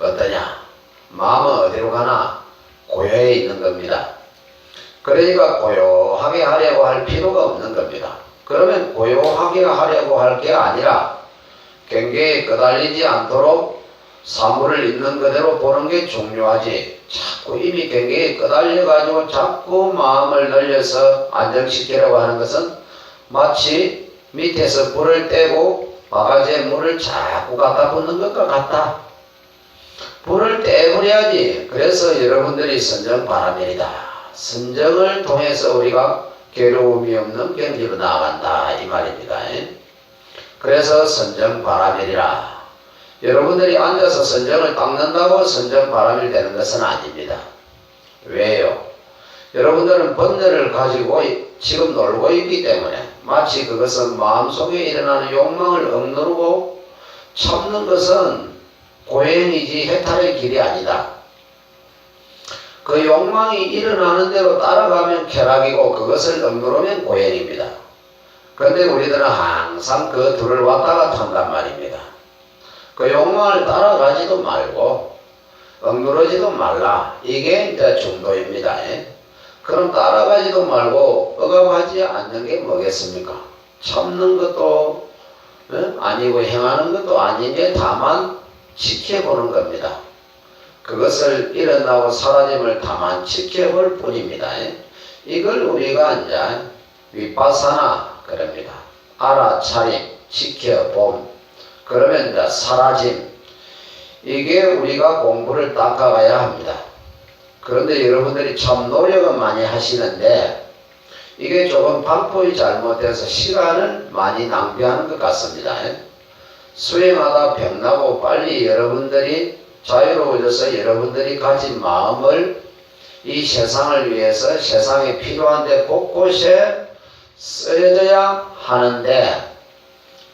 어떠냐? 마음은 어디로 가나? 고요해 있는 겁니다. 그러니까 고요하게 하려고 할 필요가 없는 겁니다. 그러면 고요하게 하려고 할 게 아니라 경계에 끄달리지 않도록 사물을 있는 그대로 보는 게 중요하지. 자꾸 이미 경계에 끄달려 가지고 자꾸 마음을 늘려서 안정시키려고 하는 것은 마치 밑에서 불을 떼고 바가지에 물을 자꾸 갖다 붓는 것과 같다. 불을 떼버려야지. 그래서 여러분들이 선정 바람일이다. 선정을 통해서 우리가 괴로움이 없는 경지로 나아간다. 이 말입니다. 그래서 선정 바람일이라. 여러분들이 앉아서 선정을 닦는다고 선정 바람일 되는 것은 아닙니다. 왜요? 여러분들은 번뇌를 가지고 지금 놀고 있기 때문에 마치 그것은 마음속에 일어나는 욕망을 억누르고 참는 것은 고행이지 해탈의 길이 아니다. 그 욕망이 일어나는 대로 따라가면 쾌락이고 그것을 억누르면 고행입니다. 그런데 우리들은 항상 그 둘을 왔다 갔다 한단 말입니다. 그 욕망을 따라가지도 말고 억누르지도 말라. 이게 이제 중도입니다. 예? 그럼 따라가지도 말고 억압하지 않는 게 뭐겠습니까? 참는 것도 예? 아니고 행하는 것도 아닌데 다만 지켜보는 겁니다. 그것을 일어나고 사라짐을 다만 지켜볼 뿐입니다. 예? 이걸 우리가 이제 위파사나 그럽니다. 알아차림, 지켜봄, 그러면 이제 사라짐. 이게 우리가 공부를 닦아가야 합니다. 그런데 여러분들이 참 노력은 많이 하시는데 이게 조금 방법이 잘못돼서 시간을 많이 낭비하는 것 같습니다. 수행하다 병나고 빨리 여러분들이 자유로워져서 여러분들이 가진 마음을 이 세상을 위해서 세상에 필요한데 곳곳에 쓰여져야 하는데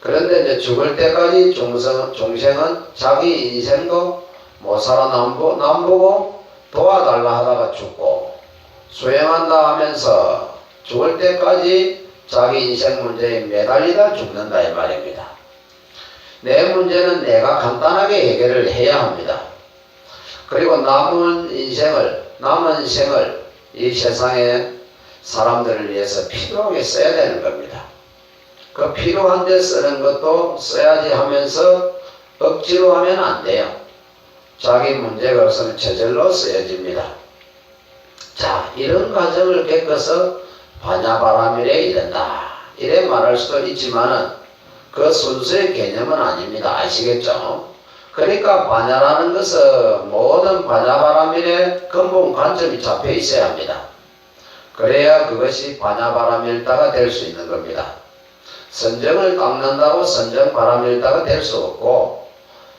그런데 이제 죽을 때까지 종생, 종생은 자기 인생도 못 살아 남보, 남보고 도와달라 하다가 죽고 수행한다 하면서 죽을 때까지 자기 인생 문제에 매달리다 죽는다 이 말입니다. 내 문제는 내가 간단하게 해결을 해야 합니다. 그리고 남은 인생을 남은 생을 이 세상의 사람들을 위해서 필요하게 써야 되는 겁니다. 그 필요한 데 쓰는 것도 써야지 하면서 억지로 하면 안 돼요. 자기 문제가 없으면 저절로 쓰여집니다. 자, 이런 과정을 겪어서 반야바람일에 이른다. 이래 말할 수도 있지만은 그 순수의 개념은 아닙니다. 아시겠죠? 그러니까 반야라는 것은 모든 반야바람일의 근본 관점이 잡혀 있어야 합니다. 그래야 그것이 반야바람일다가 될 수 있는 겁니다. 선정을 닦는다고 선정 바람일다가 될 수 없고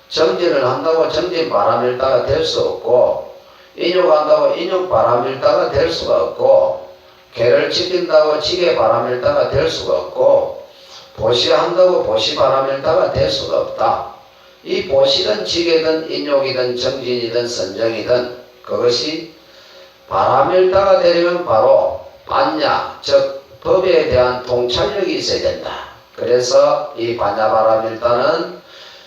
정진을 한다고 정진 바람일다가 될 수 없고 인욕한다고 인욕 바람일다가 될 수가 없고 개를 지킨다고 지게 바람일다가 될 수가 없고 보시한다고 보시 바람일다가 될 수가 없다. 이 보시든 지게든 인욕이든 정진이든 선정이든 그것이 바람일다가 되려면 바로 반야 즉 법에 대한 통찰력이 있어야 된다. 그래서 이 반야바람일다는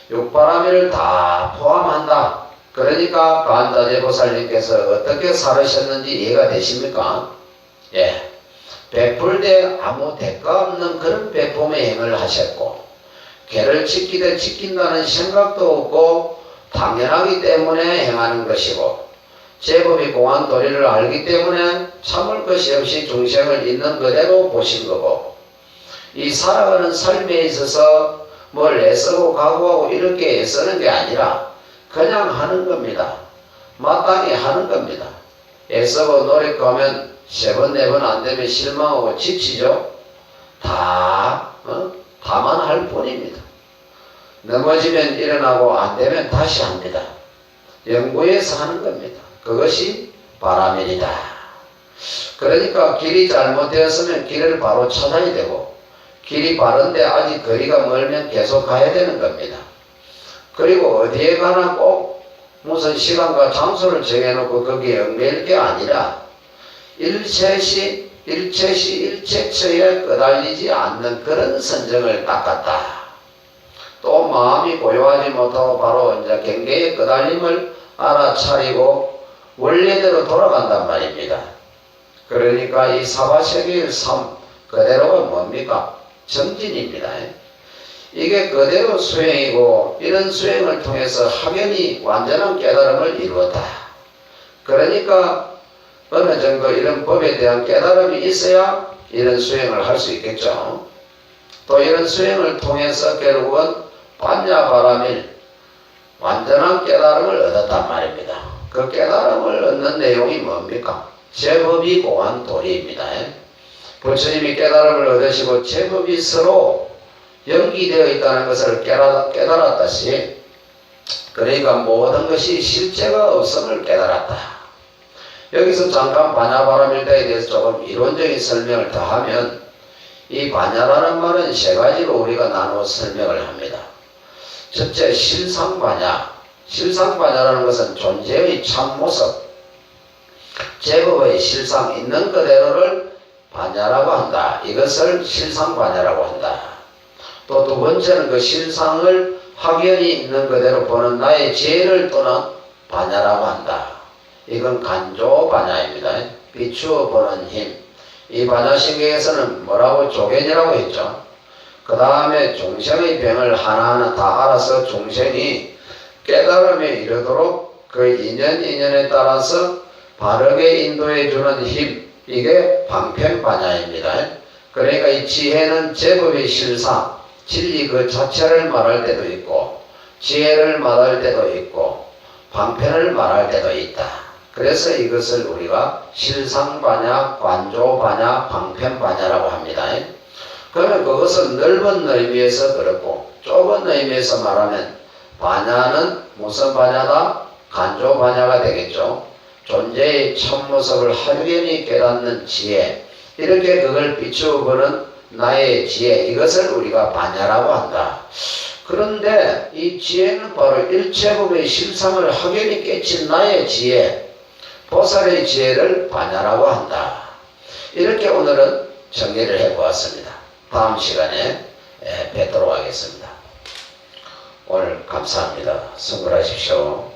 육바람일을 다 포함한다. 그러니까 간다제 보살님께서 어떻게 살으셨는지 이해가 되십니까? 예. 베풀되 아무 대가 없는 그런 베품의 행을 하셨고 개를 지키되 지킨다는 생각도 없고 당연하기 때문에 행하는 것이고 제법이 공한 도리를 알기 때문에 참을 것이 없이 중생을 있는 그대로 보신 거고 이 살아가는 삶에 있어서 뭘 애쓰고 각오하고 이렇게 애쓰는 게 아니라 그냥 하는 겁니다. 마땅히 하는 겁니다. 애써고 노력하면 세 번, 네 번 안 되면 실망하고 지치죠? 다, 어? 다만 할 뿐입니다. 넘어지면 일어나고 안 되면 다시 합니다. 연구해서 하는 겁니다. 그것이 바람일이다. 그러니까 길이 잘못되었으면 길을 바로 찾아야 되고 길이 바른데 아직 거리가 멀면 계속 가야 되는 겁니다. 그리고 어디에 가나 꼭 무슨 시간과 장소를 정해놓고 거기에 얽매일 게 아니라 일체시 일체시 일체처에 끄달리지 않는 그런 선정을 닦았다. 또 마음이 고요하지 못하고 바로 이제 경계의 끄달림을 알아차리고 원래대로 돌아간단 말입니다. 그러니까 이 사바세계의 삶 그대로가 뭡니까? 정진입니다. 이게 그대로 수행이고 이런 수행을 통해서 확연히 완전한 깨달음을 이루었다. 그러니까 어느 정도 이런 법에 대한 깨달음이 있어야 이런 수행을 할 수 있겠죠. 또 이런 수행을 통해서 결국은 반야바람일 완전한 깨달음을 얻었단 말입니다. 그 깨달음을 얻는 내용이 뭡니까? 제법이 공한 도리입니다. 부처님이 깨달음을 얻으시고 제법이 서로 연기되어 있다는 것을 깨달았, 깨달았다시 그러니까 모든 것이 실제가 없음을 깨달았다. 여기서 잠깐 반야바라밀다에 대해서 조금 이론적인 설명을 더하면 이 반야라는 말은 세 가지로 우리가 나누어 설명을 합니다. 첫째 실상반야 실상반야라는 것은 존재의 참모습 제법의 실상 있는 그대로를 반야라고 한다. 이것을 실상반야라고 한다. 또 두 번째는 그 실상을 확연히 있는 그대로 보는 나의 지혜를 또는 반야라고 한다. 이건 간조 반야입니다. 비추어 보는 힘. 이 반야신경에서는 뭐라고 조견이라고 했죠. 그 다음에 중생의 병을 하나하나 다 알아서 중생이 깨달음에 이르도록 그 인연 인연에 따라서 바르게 인도해 주는 힘 이게 방편반야입니다. 그러니까 이 지혜는 제법의 실상 진리 그 자체를 말할 때도 있고 지혜를 말할 때도 있고 방편을 말할 때도 있다. 그래서 이것을 우리가 실상반야, 관조반야, 방편반야라고 합니다. 그러면 그것은 넓은 의미에서 그렇고 좁은 의미에서 말하면 반야는 무슨 반야다? 간조 반야가 되겠죠. 존재의 참모습을 확연히 깨닫는 지혜 이렇게 그걸 비추어 보는 나의 지혜 이것을 우리가 반야라고 한다. 그런데 이 지혜는 바로 일체법의 실상을 확연히 깨친 나의 지혜 보살의 지혜를 반야라고 한다. 이렇게 오늘은 정리를 해보았습니다. 다음 시간에 예, 뵙도록 하겠습니다. 오늘 감사합니다. 성불하십시오.